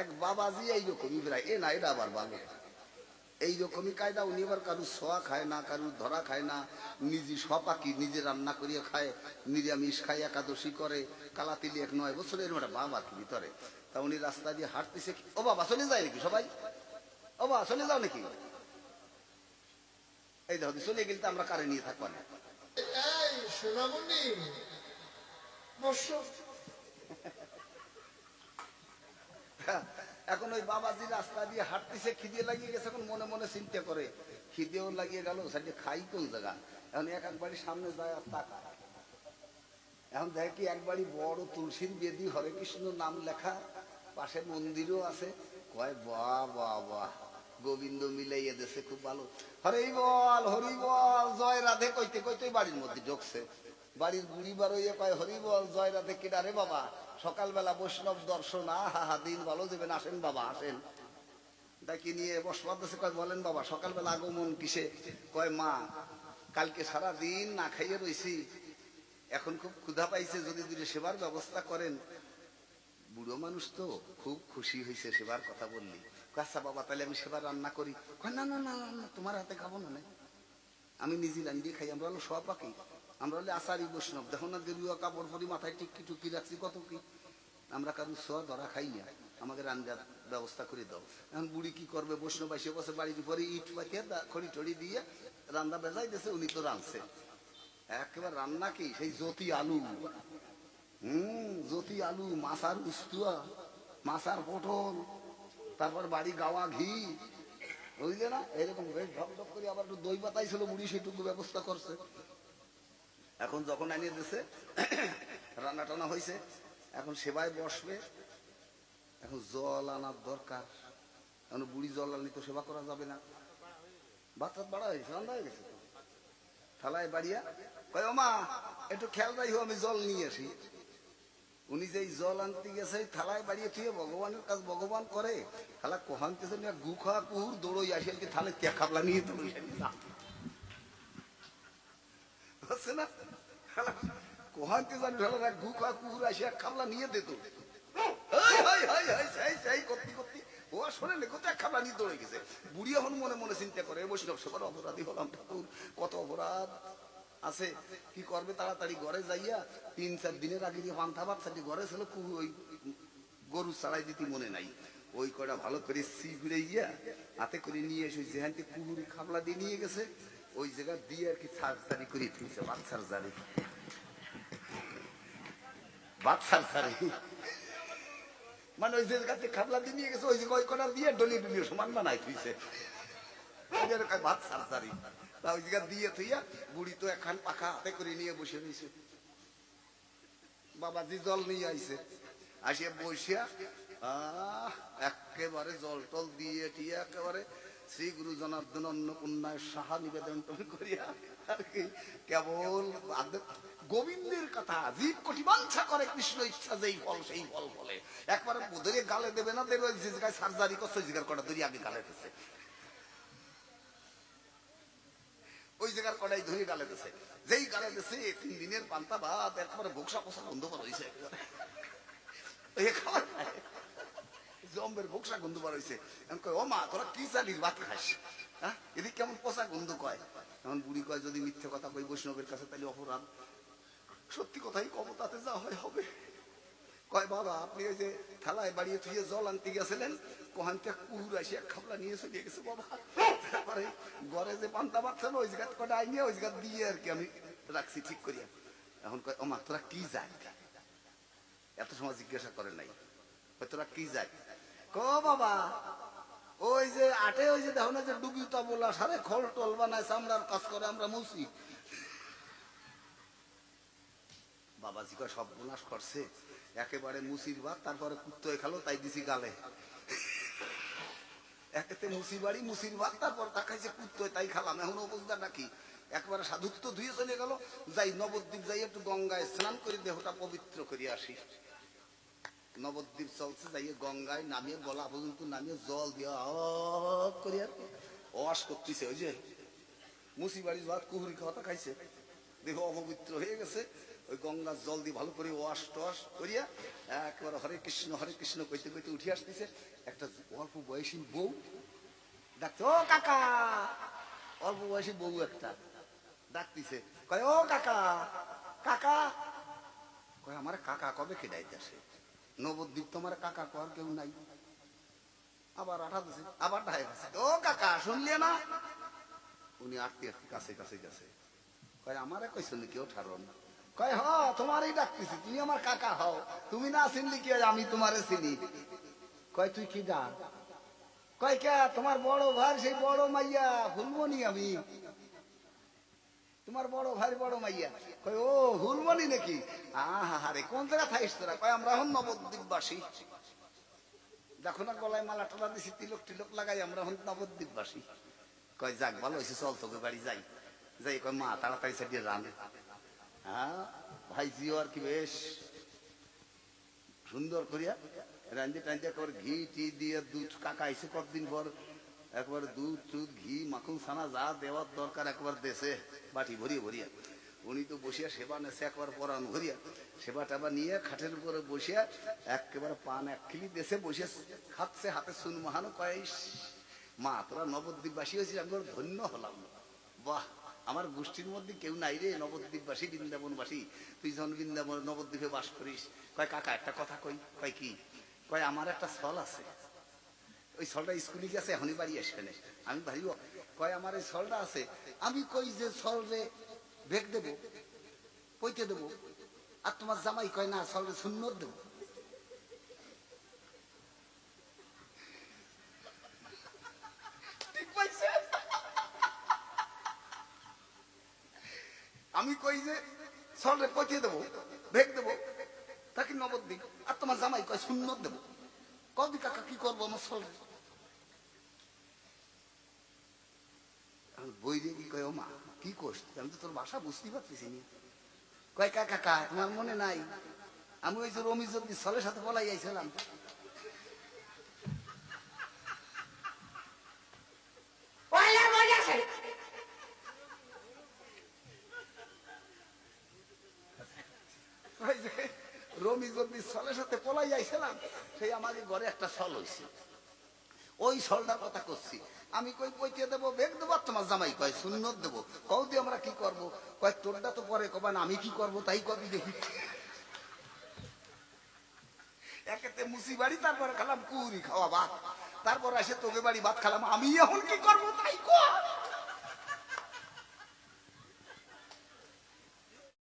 এক বাবাজি এইরকমই প্রায় এ না, এটা আবার বাবা এইরকমই কায়দা, উনি আবার কারুর সোয়া খায় না, কারুর ধরা খায় না, নিজে সপাকি, নিজে রান্না করিয়ে খায় নিরামিষ খায়, একাদশী করে, কালাতিলি এক নয় বছরের একটা বাবা কি ভিতরে। তা উনি রাস্তা দিয়ে হাঁটতেছে ও বাবা, চলে যায় নাকি সবাই? ও বাবা, চলে যাও নাকি? এই দেখো, চলে গেলে তো আমরা কারে নিয়ে থাকব না? সোনামণি এখন ওই বাবাজি রাস্তা দিয়ে হাঁটতেছে, খিদে লাগিয়ে গেছে, এখন মনে মনে চিন্তা করে, খিদেও লাগিয়ে গেল সাইডে খাই কোন জায়গা? এখন এক একবারই সামনে যায় আর তাকা এখন দেখি একবারই বড় তুলসীর বেদি, হরে কৃষ্ণ নাম লেখা, পাশে মন্দিরও আছে। কয়, বাহ বাহ বাহ, গোবিন্দ মিলাইয়ে দেশে খুব ভালো। হরে বল, হরি বল, জয় রাধে কইতে কইতে বাড়ির মধ্যে ঢুকছে। বাড়ির বুড়ি বার হইয়ে কয়, হরি বল, জয় রাধে, কেডা রে বাবা? সকালবেলা বৈষ্ণব দর্শন আহা দিন ভালো দেবেন আসেন বাবা আসেন। ডাকি নিয়ে বসবাদ দেশে কয় বলেন বাবা সকালবেলা আগমন কিসে? কয় মা কালকে সারা দিন না খাইয়ে রইছি। এখন খুব ক্ষুধা পাইছে যদি দুটো সেবার ব্যবস্থা করেন। বুড়ো মানুষ তো খুব খুশি হয়েছে সেবার কথা বললি। আচ্ছা বাবা তাহলে আমি সেবার রান্না করি। না না না না, তোমার হাতে খাব না নে। আমি নিজে রান্ধিয়ে খাই আমরা হলো সব পাখি। আমরা হলে আসারি বৈষ্ণব। দেখো না গেরুয়া কাপড় পরি, মাথায় টিকি টুকি রাখছি, কত কি? আমরা কারু সোয়া ধরা খাই না। আমাকে রান্নার ব্যবস্থা করে দাও। এখন বুড়ি কি করবে? বৈষ্ণব এসে বসে বাড়ির উপরে ইট পাতিয়ে, দা- খড়ি টড়ি দিয়ে রান্না বেজাই দিয়েছে, উনি তো রাঁধছে। একেবারে রান্না কি? সেই জ্যোতি আলু। হুম, জ্যোতি আলু, মাছার উস্তুয়া, মাছার পটল, তারপর বাড়ি গাওয়া ঘি। বুঝলে না? এরকম বেশ ঢক করে আবার একটু দই পাতাই ছিল মুড়ি সেটুকু ব্যবস্থা করছে। এখন যখন আনিয়ে দিছে রান্না টানা হয়েছে এখন সেবায় বসবে। এখন জল আনার দরকার। এখন বুড়ি জল আনলে তো সেবা করা যাবে না। বাচ্চা বাড়া হয়েছে রান্না হয়ে গেছে থালায় বাড়িয়া কয় মা, একটু খেয়াল রাখো আমি জল নিয়ে আসি। উনি যে জল আনতে গেছে থালায় বাড়িয়ে থুয়ে ভগবানের কাজ, ভগবান করে? থালা কোহানতেছে না গু কুহুর দৌড়ই আসে কি থালে কে খাবলা নিয়ে দৌড়ই না না? জানি এক খাবলা নিয়ে দিত কি করবে তাড়াতাড়ি ঘরে যাইয়া? তিন, চার দিনের আগে দিয়ে পান্থা ভাত ঘরে ছিল ওই গরু চালাই দিতে মনে নাই। ওই কটা ভালো করে সি ঘুরে গিয়া হাতে করে নিয়ে এসে থেকে কুহুর খাবলা দিয়ে নিয়ে গেছে। ওই জায়গা দিয়ে আর কি সার্জারি করে দিয়েছে বাদ সার্জারি। বাদ সার্জারি। মানে ওই জায়গাতে খাবলা দিয়ে নিয়ে গেছে, ওই জায়গা ওই কটা দিয়ে ডলি ডলি সমান বানাই থুইছে ওই জায়গা দিয়ে বুড়ি তো পাখা হাতে করে নিয়ে বসে রয়েছে বাবাজি জল নিয়ে আইছে। আসিয়া বসিয়া একেবারে জল টল দিয়ে টিয়া একেবারে শ্রী গুরু জনার্দন অন্নপূর্ণায় সাহা নিবেদন করিয়া কেবল গোবিন্দের কথা জীব কোটি বাঞ্ছা করে, কৃষ্ণ ইচ্ছা যেই ফল, সেই ফল ফলে। একবারে ধরে গালে দেবে না, দেবে যে জায়গায় সার্জারি করছে ওই জায়গার কটা ধরে আগে গালে দিচ্ছে ওই জায়গার কটাই ধরে গালে দিছে। যেই গালে দিছে, তিন দিনের পান্তা ভাত, একবারে ভোকসা পোষা গন্ধ বার হয়েছে এই খায়। ভোকসা গন্ধ বার হয়েছে এখন কয়, ও মা, তোরা কি চালির ভাত খাস? হ্যাঁ এদিক কেমন পোষা গন্ধ কয়? এখন বুড়ি কয়, যদি মিথ্যে কথা কই বৈষ্ণবের কাছে তাহলে অপরাধ। সত্যি কথাই কব তাতে যা হয়, হবে। কয়, বাবা, আপনি ওই যে থালায় বাড়িয়ে থুয়ে জল আনতে গেছিলেন কোহান থেকে কুহুর আসিয়া খাবলা নিয়ে চলে গেছে, বাবা। তারপরে ঘরে যে পান্তা বাচ্চা ওই জায়গা কটা আইনে, ওই জায়গা দিয়ে আর কি আমি রাখছি ঠিক করিয়া। এখন কয়, ও মা, তোরা কি যায় এত সময় জিজ্ঞাসা করে নাই। তোরা কি যাই বাবা? ওই যে আটে, ওই যে দেখো না যে ডুবি সারে বানায় চামড়ার কাজ করে, আমরা মুসি বাবাজি কয়, সব করছে। একেবারে মুসির ভাত, তারপরে কুত্তো খালো, তাই দিছি গালে। একেতে মুসি বাড়ি মুসির ভাত, তারপর তাকাইছে কুত্তো তাই খালাম। এখন অবস্থা নাকি? একবারে সাধুত্ব ধুয়ে চলে গেল। যাই নবদ্বীপ যাই একটু গঙ্গায় স্নান করে দেহটা পবিত্র করে আসি। নবদ্বীপ চলছে যাই গঙ্গায় নামিয়ে গলা পর্যন্ত নামিয়ে জল দিয়ে করে আর অবাস করতেছে, ওই যে মুসি ভাত কুহুরি খাওয়াটা খাইছে। দেহ অপবিত্র হয়ে গেছে, ওই গঙ্গার জল দিয়ে ভালো করে ওয়াশ টস করিয়া একবার হরে কৃষ্ণ হরে কৃষ্ণ কইতে কইতে উঠে আসতেছে, একটা অল্প বয়সী বউ। ডাকছে, ও কাকা! অল্প বয়সী বউ একটা ডাকতিছে, কয়, ও কাকা কাকা! কয়, আমার কাকা কবে কে ডাইতেছে নবদ্বীপ তোমার কাকা কর, কেউ নাই। আবার আঠা দিছে, আবার ঢাই ও কাকা শুনলে না? উনি আটতে কাছে কাছে গেছে কয়, আমারে কইছো নাকি কেউ ঠারন কয়, হ, তোমারই ডাকতেছি, তুমি আমার কাকা হও। তুমি না চিনলি কি আমি তোমারে চিনি। কয়, তুই কি ডাক? কয়, কে? তোমার বড় ভাই, সেই বড় মাইয়া ভুলবনি আমি? তোমার বড় ভাই বড় মাইয়া। কয়, ও হুলমনি নাকি? আহা রে কোন জায়গা থাইস তোরা? কয়, আমরা হন নবদ্বীপবাসী। দেখো না, গলায় মালা টালা দিছি, তিলক টিলক লাগাই আমরা হন নবদ্বীপবাসী। কয়, যাক, ভালো হয়েছে চল তোকে বাড়ি যাই। যাই, কয়, মা, তাড়াতাড়ি সাইডে রান। হ্যাঁ ভাই জিও আর কি বেশ। সুন্দর করিয়া রান্ধে টান্ধে একবার ঘি টি দিয়ে দুধ কাকা আইসে কতদিন পর। একবার দুধ টুধ ঘি, মাখন ছানা, যা দেওয়ার দরকার একবার দেশে, বাটি ভরিয়ে, ভরিয়া। উনি তো বসিয়া সেবা নেছে একবার পরান ভরিয়া। সেবা টেবা নিয়ে খাটের উপরে বসিয়া একেবারে পান এক খিলি দেশে বসে খাচ্ছে হাতে সুন মহানো কয়েস মা, তোরা নবদ্বীপবাসী হয়েছিস আমি ধন্য হলাম। বাহ, আমার গোষ্ঠীর মধ্যে কেউ নাই রে নবদ্বীপবাসী, বৃন্দাবনবাসী। তুই যখন বৃন্দাবন, নবদ্বীপে বাস করিস, কয় কাকা, একটা কথা কই, কয় কি? কয়, আমার একটা ছল আছে। ওই ছলটা স্কুলে গেছে, এখনই বাড়ি আসবে না। আমি ভাই কয়, আমার এই ছলটা আছে। আমি কই যে ছল রে বেগ দেবো, পইতে দেবো, আর তোমার জামাই কয়, না ছল রে শূন্য দেবো আমি কই যে ছলরে পচিয়ে দেবো ভেক দেবো, তাকে নবদ্বীপ আর তোমার জামাই কয় শূন্য দেবো। কবি কাকা কি করব আমার ছলরে বই দিয়ে কি কয় মা কি করছ? আমি তো তোর ভাষা বুঝতেই পারতেছি নি। কয় কাকা কাকা তোমার মনে নাই? আমি ওই যে রমি যদি ছলের সাথে বলাই আইছিলাম ওই যে রমি যদি ছলের সাথে পলাই আইছিলাম, সেই আমাদের ঘরে একটা ছল হয়েছে ওই ছলটার কথা করছি আমি কই, পইতে দেবো, বেগ দেবো তোমার জামাই কয় শূন্য দেবো। কও দিয়ে আমরা কি করব? কয়, তোরটা তো পরে কবান আমি কি করব তাই কবি দেখি। একেতে মুসি বাড়ি, তারপরে খেলাম কুড়ি খাওয়া ভাত। তারপর আসে তোকে বাড়ি ভাত খেলাম, আমি এখন কি করব তাই কর